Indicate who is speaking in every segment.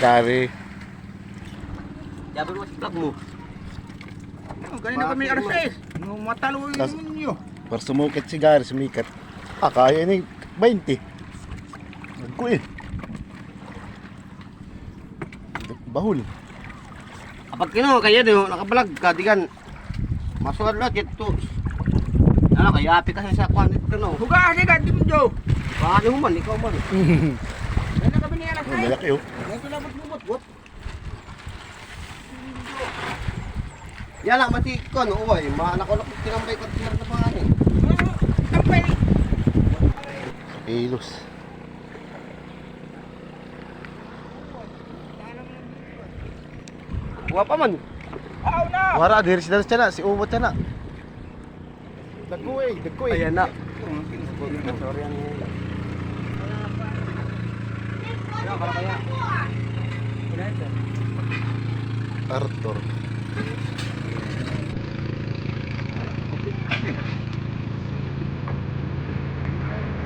Speaker 1: Kari.
Speaker 2: Sabi mo si vlog mo.
Speaker 3: Oh, Kanina kami 6. Nung matalo yung
Speaker 1: Tas-
Speaker 3: ninyo.
Speaker 1: Para sumukit si Gary, sumikat. Ah, kaya ni 20. Nagko eh. Bahul.
Speaker 2: Kapag kino, kaya din, nakabalag ka, di kan. Masuwad lahat ito. Ano, kaya api kasi sa kwan ito, no?
Speaker 3: Hugas ka, di mo Joe.
Speaker 2: Paano mo man, ikaw man.
Speaker 3: Kanina kami ni alas
Speaker 1: Oh,
Speaker 3: 6.
Speaker 1: malaki oh.
Speaker 2: Yan sila bot bot Yan lang, mati ko, no, uway. Maanak ko lang, tinambay ko, tinambay na pangalan. eh.
Speaker 3: Tampay.
Speaker 1: Kilos.
Speaker 2: Buha pa man.
Speaker 3: Aw na.
Speaker 1: Wara, diri si Daris na, si Umot na. Dagko eh, dagko eh.
Speaker 2: Ayan na. Sorry, ano yun. Kaya, kaya, kaya.
Speaker 1: Arthur.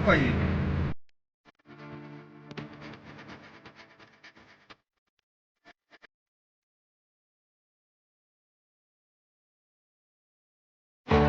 Speaker 3: Oy,